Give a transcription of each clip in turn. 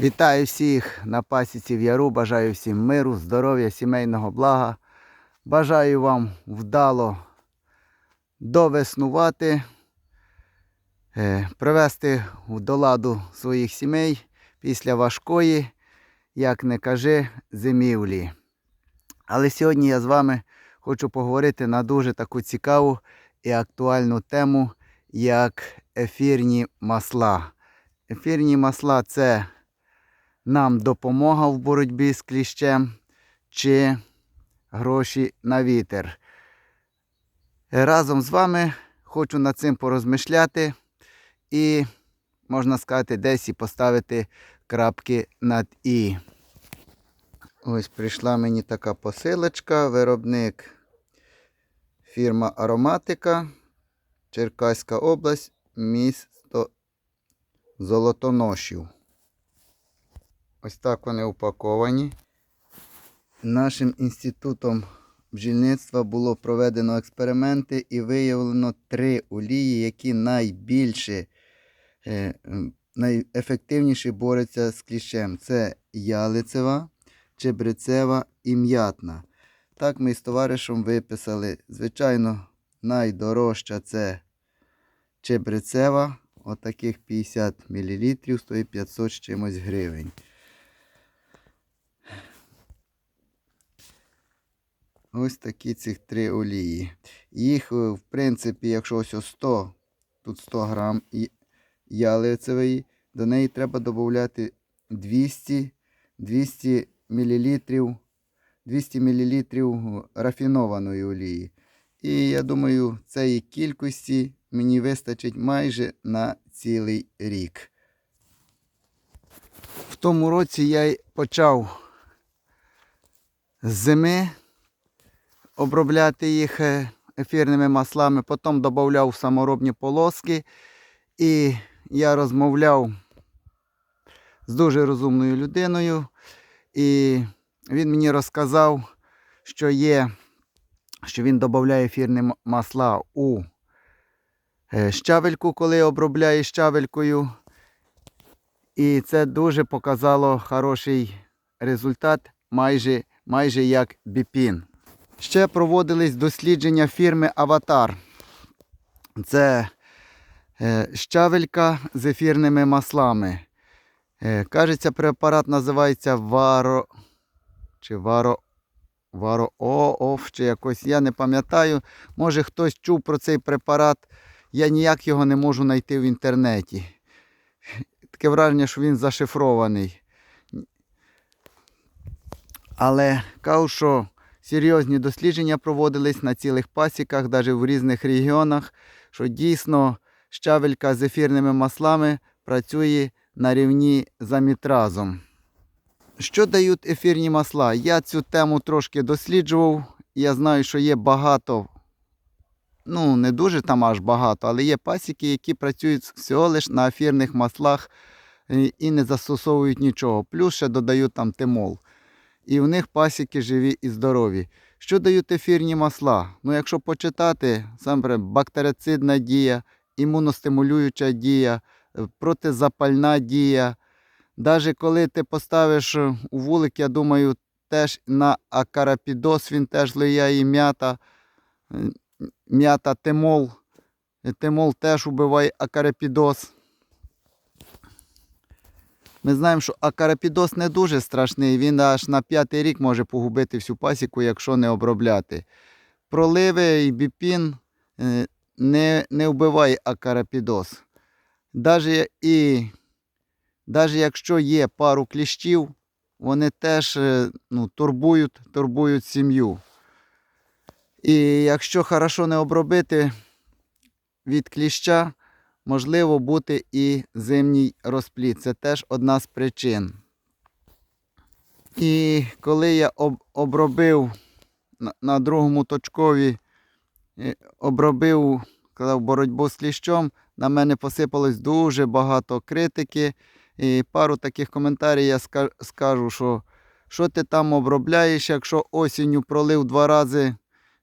Вітаю всіх на пасіці в Яру. Бажаю всім миру, здоров'я, сімейного блага. Бажаю вам вдало довеснувати, е, привести до ладу своїх сімей після важкої, як не кажи, зимівлі. Але сьогодні я з вами хочу поговорити на дуже таку цікаву і актуальну тему, як ефірні масла. Ефірні масла це нам допомога в боротьбі з кліщем чи гроші на вітер. Разом з вами хочу над цим порозмишляти і, можна сказати, десь і поставити крапки над І. Ось прийшла мені така посилочка, виробник фірма Ароматика, Черкаська область, місто Золотоношів. Ось так вони упаковані. Нашим інститутом бджільництва було проведено експерименти і виявлено три олії, які найбільше, е, найефективніше борються з кліщем. Це ялицева, чебрецева і м'ятна. Так ми з товаришем виписали. Звичайно, найдорожча це чебрецева. Отаких 50 мл стоїть 500 з чимось гривень. Ось такі цих три олії. Їх, е, в принципі, якщо ось ось 100, тут 100 грам і ялицевої, до неї треба додати 200, 200 мл, 200 мл рафінованої олії. І я думаю, цієї кількості мені вистачить майже на цілий рік. В тому році я й почав з зими обробляти їх е, ефірними маслами, потім додавав саморобні полоски. І я розмовляв з дуже розумною людиною. І він мені розказав, що є, що він додає ефірні масла у е, щавельку, коли обробляє щавелькою. І це дуже показало хороший результат, майже, майже як біпін. Ще проводились дослідження фірми Аватар. Це е, щавелька з ефірними маслами. Е, кажеться, препарат називається Варо. Чи Варо. Варо ООФ, чи якось, я не пам'ятаю. Може хтось чув про цей препарат. Я ніяк його не можу знайти в інтернеті. Таке враження, що він зашифрований. Але кажу, що серйозні дослідження проводились на цілих пасіках, навіть в різних регіонах, що дійсно щавелька з ефірними маслами працює на рівні з амітразом. Що дають ефірні масла? Я цю тему трошки досліджував. Я знаю, що є багато, ну не дуже там аж багато, але є пасіки, які працюють всього лише на ефірних маслах е, і не застосовують нічого. Плюс ще додають там тимол і в них пасіки живі і здорові. Що дають ефірні масла? Ну, якщо почитати, сам бактерицидна дія, імуностимулююча дія, е, протизапальна дія. Навіть коли ти поставиш е, у вулик, я думаю, теж на акарапідос він теж влияє м'ята, м'ята тимол. Тимол теж убиває акарапідос. Ми знаємо, що акарапідос не дуже страшний, він аж на п'ятий рік може погубити всю пасіку, якщо не обробляти. Проливи і біпін е, не, не вбиває акарапідос. Даже, і, даже якщо є пару кліщів, вони теж е, ну, турбують, турбують сім'ю. І якщо хорошо не обробити від кліща, можливо бути і зимній розплід. Це теж одна з причин. І коли я об- обробив на, на другому точкові, е, обробив казав, боротьбу з кліщом, на мене посипалось дуже багато критики. І пару таких коментарів я скажу, що що ти там обробляєш, якщо осінню пролив два рази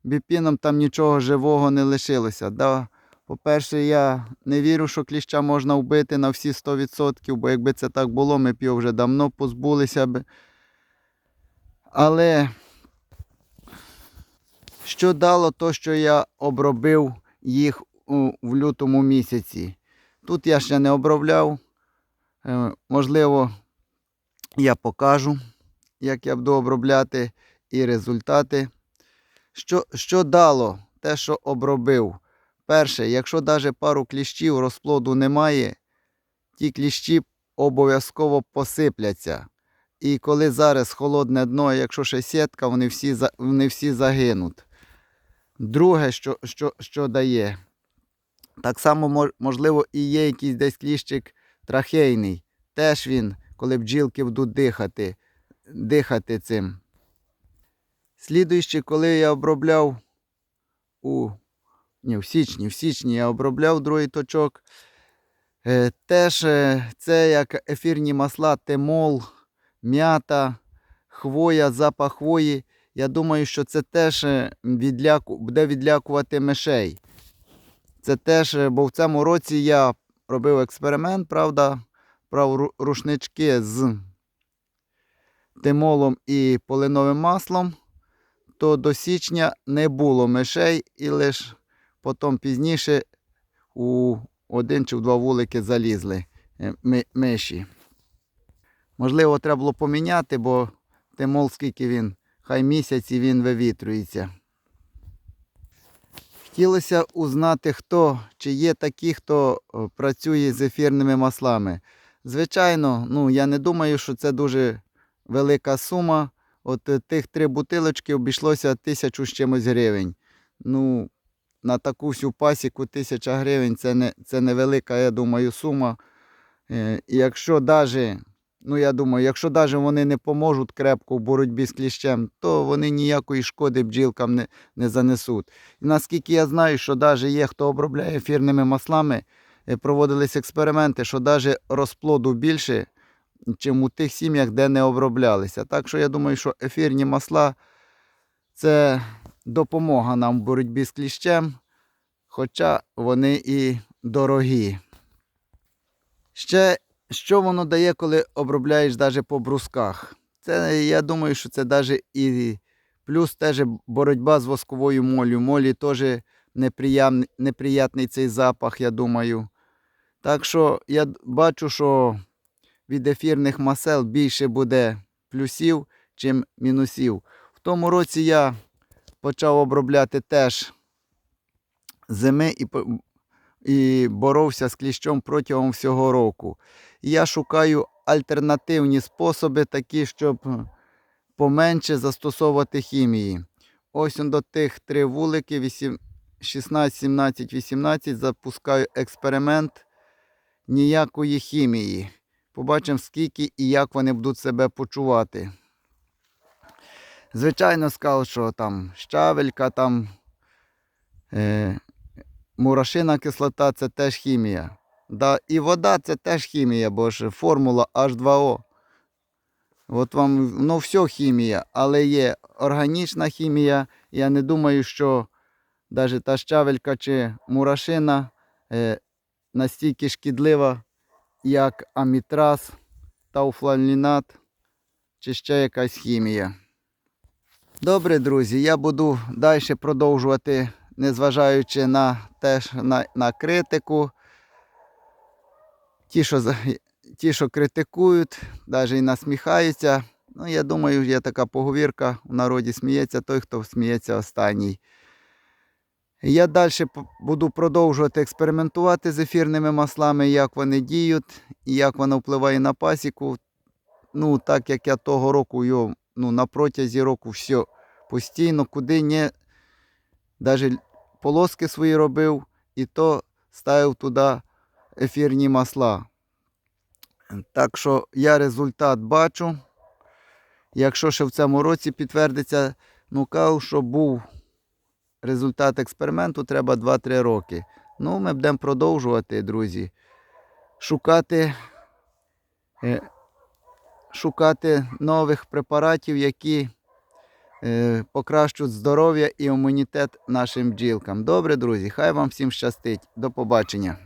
біпіном, там нічого живого не лишилося. Да, По-перше, я не вірю, що кліща можна вбити на всі 100%, бо якби це так було, ми б його вже давно позбулися б. Але що дало то, що я обробив їх в лютому місяці? Тут я ще не обробляв. Е, можливо, я покажу, як я буду обробляти і результати. Що, що дало те, що обробив? Перше, якщо навіть пару кліщів розплоду немає, ті кліщі обов'язково посипляться. І коли зараз холодне дно, якщо ще сітка, вони всі, вони всі загинуть. Друге, що, що, що дає, так само можливо і є якийсь десь кліщик трахейний. Теж він, коли бджілки будуть дихати, дихати цим. Слідуючи, коли я обробляв у ні, в січні, в січні я обробляв другий точок. Е, теж е, це як ефірні масла, темол, м'ята, хвоя, запах хвої. Я думаю, що це теж е, відляку, буде відлякувати мишей. Це теж, бо в цьому році я робив експеримент, правда, брав рушнички з тимолом і полиновим маслом, то до січня не було мишей і лише потім пізніше у один чи в два вулики залізли е, ми- миші. Можливо, треба було поміняти, бо тимол, скільки він, хай місяць і він вивітрюється. Хотілося узнати, хто, чи є такі, хто е, працює з ефірними маслами. Звичайно, ну, я не думаю, що це дуже велика сума. От е, тих три бутилочки обійшлося тисячу з чимось гривень. Ну, на таку всю пасіку тисяча гривень це не, це невелика, я думаю, сума. Е, І якщо даже, ну я думаю, якщо даже вони не поможуть крепко в боротьбі з кліщем, то вони ніякої шкоди бджілкам не, не занесуть. І наскільки я знаю, що даже є, хто обробляє ефірними маслами, е, проводились експерименти, що даже розплоду більше, чим у тих сім'ях, де не оброблялися. Так що я думаю, що ефірні масла це допомога нам в боротьбі з кліщем, хоча вони і дорогі. Ще що воно дає, коли обробляєш навіть по брусках? Це, я думаю, що це навіть і плюс теж боротьба з восковою моллю. Молі теж неприємний, неприятний цей запах, я думаю. Так що я бачу, що від ефірних масел більше буде плюсів, чим мінусів. В тому році я почав обробляти теж зими і, і боровся з кліщом протягом всього року. Я шукаю альтернативні способи, такі, щоб поменше застосовувати хімії. Ось до тих три вулики, 16, 17, 18, запускаю експеримент ніякої хімії. Побачимо, скільки і як вони будуть себе почувати. Звичайно, сказав, що там щавелька, там е, мурашина кислота це теж хімія. Да, і вода це теж хімія, бо ж формула H2O. От вам ну, все хімія, але є органічна хімія. Я не думаю, що навіть та щавелька чи мурашина е, настільки шкідлива, як амітраз, тауфлалінат чи ще якась хімія. Добре, друзі, я буду далі продовжувати, незважаючи на теж на, на критику. Ті, що, ті, що критикують, навіть і насміхаються. Ну, я думаю, є така поговірка в народі сміється той, хто сміється останній. Я далі буду продовжувати експериментувати з ефірними маслами, як вони діють і як воно впливає на пасіку. Ну, так як я того року його ну, на протязі року все постійно, куди не навіть полоски свої робив, і то ставив туди ефірні масла. Так що я результат бачу. Якщо ще в цьому році підтвердиться, ну кажу, що був результат експерименту, треба 2-3 роки. Ну, ми будемо продовжувати, друзі. Шукати, е, шукати нових препаратів, які е, покращують здоров'я і імунітет нашим бджілкам. Добре, друзі, хай вам всім щастить. До побачення.